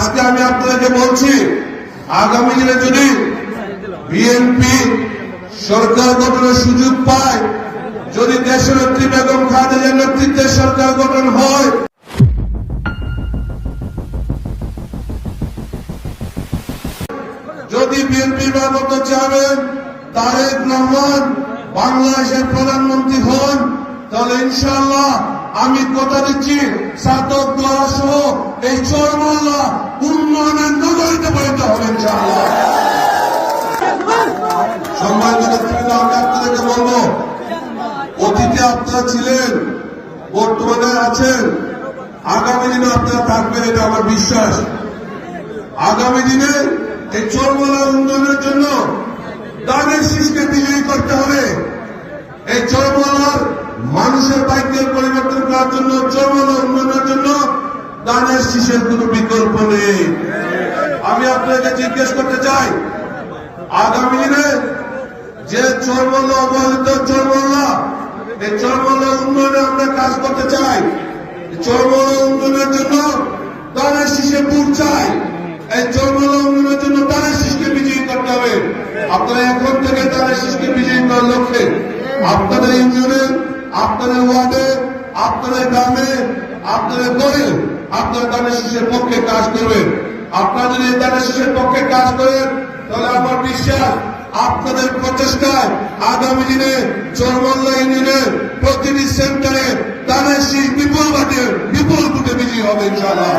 আজকে আমি আপনাদেরকে বলছি, আগামী দিনে যদি বিএনপি সরকার গঠনের সুযোগ পায়, যদি দেশের নেত্রী বেগম খালেদার নেতৃত্বে সরকার গঠন হয়। তাহলে ইনশাআল্লাহ আমি কথা দিচ্ছি সাতক সহ এই চরমল্লা উন্নয়নের নগরীতে পরিণত হবে নেতৃবৃন্দ, আমি ছিলেন, বর্তমানে আছেন, আগামী দিনে আপনারা থাকবেন, এটা আমার বিশ্বাস। আগামী দিনে এই চরমলা উন্নয়নের জন্য দানের শীষকে বিজয়ী করতে হবে এই চরমলার মানুষের ভাগ্যের পরিবর্তন করার জন্য চরমলা উন্নয়নের জন্য দানের শীষের কোনো বিকল্প নেই। আমি আপনাকে জিজ্ঞেস করতে চাই, আগামী দিনে যে চরমল্লা, অবহেলিত চরমল্লা এই চরমল্লা উন্নয়নে আমরা কাজ করতে চাই চরমল্লা উন্নয়নের জন্য দানের শীষে বুট চাই, এই চরমল্লা উন্নয়নের জন্য দানের শীষকে বিজয়ী করতে হবে। আপনারা এখন থেকে দানের শীষকে বিজয়ী করার লক্ষ্যে আপনাদের ইউনিয়নে আপনাদের ওয়ার্ডে, আপনাদের গ্রামে, আপনাদের দলে, আপনারা দানের শীষের পক্ষে কাজ করবেন। আপনারা যদি দানের শীষের পক্ষে কাজ করেন, তাহলে আমার বিশ্বাস আপনাদের প্রচেষ্টায় আগামী দিনে চরমল্লা ইউনিয়নের প্রতিটি সেন্টারে দানের শীষ বিপুল বাটে বিপুল ভোটে বিজয়ী হবে ইনশাআল্লাহ।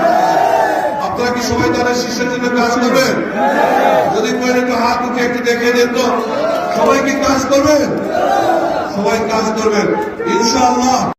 আপনারা কি সবাই তাদের শিষ্যের জন্য কাজ করবেন? যদি কেউ একটু হাত উঠে একটু দেখে দেন তো, সবাই কি কাজ করবেন? সবাই কাজ করবেন। ইনশাআল্লাহ।